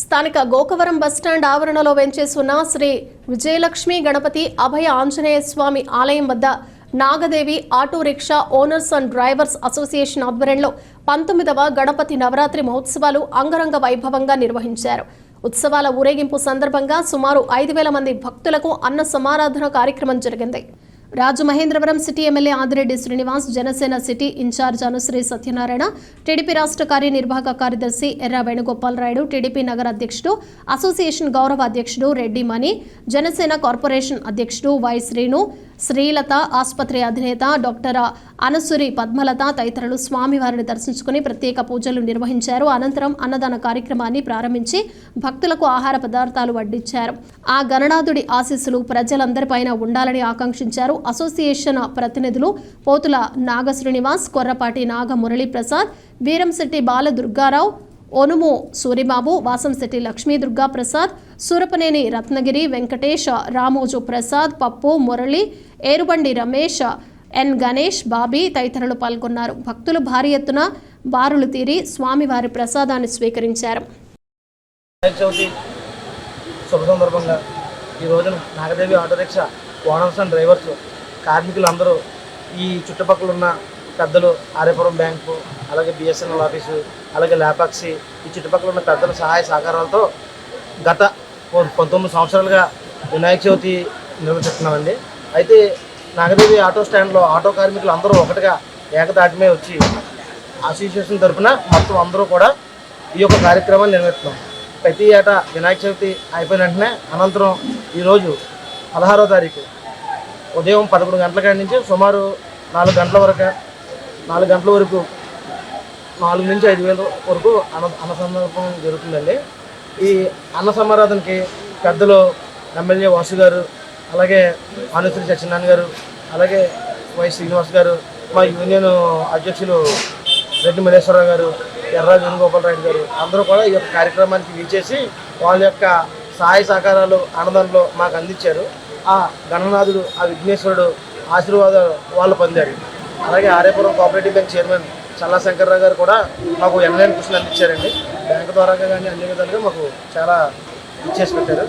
స్థానిక గోకవరం బస్టాండ్ ఆవరణలో వెంచేసున్న శ్రీ విజయలక్ష్మి గణపతి అభయ ఆంజనేయ స్వామి ఆలయం వద్ద Nagadevi auto rickshaw owners and drivers association ఆధ్వర్యంలో పంతొమ్మిదవ గణపతి నవరాత్రి మహోత్సవాలు అంగరంగ వైభవంగా నిర్వహించారు. ఉత్సవాల ఊరేగింపు సందర్భంగా సుమారు ఐదు వేల మంది భక్తులకు అన్న సమారాధన కార్యక్రమం జరిగింది. Rajamahendravaram city MLA Adireddy Srinivas Janasena city incharge Anusri Satyanarayana TDP రాష్ట్ర కార్యనిర్వాహక కార్యదర్శి ఎర్ర వేణుగోపాల్ రాయుడు టీడీపీ నగర అధ్యక్షుడు అసోసియేషన్ గౌరవ అధ్యక్షుడు రెడ్డి మణి జనసేన కార్పొరేషన్ అధ్యక్షుడు వై శ్రీను శ్రీలత ఆసుపత్రి అధినేత డాక్టర్ అనసురి పద్మలత తదితరులు స్వామివారిని దర్శించుకుని ప్రత్యేక పూజలు నిర్వహించారు. అనంతరం అన్నదాన కార్యక్రమాన్ని ప్రారంభించి భక్తులకు ఆహార పదార్థాలు వడ్డించారు. ఆ గణనాథుడి ఆశీస్సులు ప్రజలందరిపైన ఉండాలని ఆకాంక్షించారు. అసోసియేషన్ ప్రతినిధులు పోతుల నాగ శ్రీనివాస్ కొర్రపాటి నాగ మురళీ ప్రసాద్ వీరంశెట్టి బాల దుర్గారావు సూరిబాబు వాసంశెట్టి లక్ష్మీ దుర్గా ప్రసాద్ సూరపనేని రత్నగిరి వెంకటేష్ రామోజు ప్రసాద్ పప్పు మురళి ఏరుబండి రమేష్ ఎన్ గణేష్ బాబీ తదితరులు పాల్గొన్నారు. భక్తులు భారీ ఎత్తున బారులు తీరి స్వామివారి ప్రసాదాన్ని స్వీకరించారు. శుభ సందర్భంగా ఈ రోజున Nagadevi auto rickshaw owners and drivers కార్మికులు అందరూ ఈ చుట్టుపక్కల ఉన్న పెద్దలు ఆర్యపురం బ్యాంకు అలాగే బిఎస్ఎన్ఎల్ ఆఫీసు అలాగే ల్యాపాక్సీ ఈ చుట్టుపక్కల ఉన్న పెద్దల సహాయ సహకారాలతో గత పంతొమ్మిది సంవత్సరాలుగా వినాయక చవితి నిర్వహిస్తున్నామండి. అయితే నాగదేవి ఆటో స్టాండ్లో ఆటో కార్మికులు అందరూ ఒకటిగా ఏకదాటిమే వచ్చి అసోసియేషన్ తరఫున మొత్తం అందరూ కూడా ఈ యొక్క కార్యక్రమాన్ని నిర్వహిస్తున్నాం. ప్రతి ఏటా వినాయక చవితి అయిపోయిన వెంటనే అనంతరం ఈరోజు పదహారో తారీఖు ఉదయం పదకొండు గంటల కాడి నుంచి సుమారు నాలుగు గంటల వరకు నాలుగు గంటల వరకు నాలుగు నుంచి ఐదు వేల వరకు అన అన్న సందర్భం జరుగుతుందండి. ఈ అన్న సమారాధనకి పెద్దలు ఎమ్మెల్యే వాసు గారు అలాగే ఆనుశ్రీ సత్యనారాయణ గారు అలాగే వై శ్రీనివాస్ గారు మా యూనియన్ అధ్యక్షులు రెడ్డి మల్లేశ్వరరావు గారు ఎర్ర వేణుగోపాలరాయుడు గారు అందరూ కూడా ఈ యొక్క కార్యక్రమానికి వీచేసి వాళ్ళ యొక్క సహాయ సహకారాలు ఆనందంలో మాకు అందించారు. ఆ గణనాథుడు ఆ విఘ్నేశ్వరుడు ఆశీర్వాదాలు వాళ్ళు పొందారు. అలాగే Aryapuram cooperative bank chairman Challa Shankarrao గారు కూడా మాకు ఎన్లైన్ కృష్ణ అందించారండి. బ్యాంకు ద్వారా కానీ అన్ని విధాలుగా మాకు చాలా ఇచ్చేసి పెట్టారు.